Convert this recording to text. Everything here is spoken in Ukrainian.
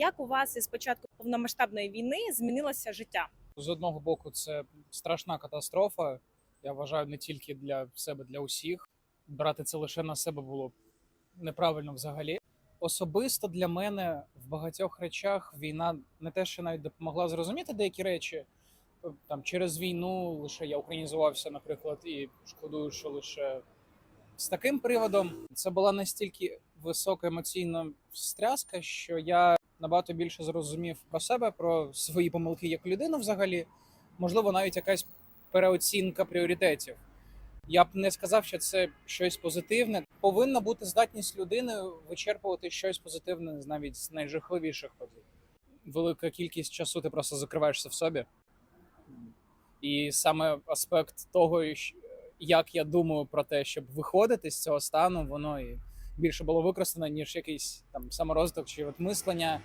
Як у вас із початку повномасштабної війни змінилося життя? З одного боку, це страшна катастрофа. Я вважаю не тільки для себе, для усіх. Брати це лише на себе було неправильно взагалі. Особисто для мене в багатьох речах війна не те, що навіть допомогла зрозуміти деякі речі. Там через війну лише я українізувався, наприклад, і шкодую, що лише з таким приводом це була настільки висока емоційна встряска, що я набагато більше зрозумів про себе, про свої помилки як людину взагалі. Можливо, навіть якась переоцінка пріоритетів. Я б не сказав, що це щось позитивне. Повинна бути здатність людини вичерпувати щось позитивне навіть з найжахливіших подій. Велика кількість часу ти просто закриваєшся в собі. І саме аспект того, як я думаю про те, щоб виходити з цього стану, воно і більше було використано, ніж якийсь там саморозвиток чи от мислення.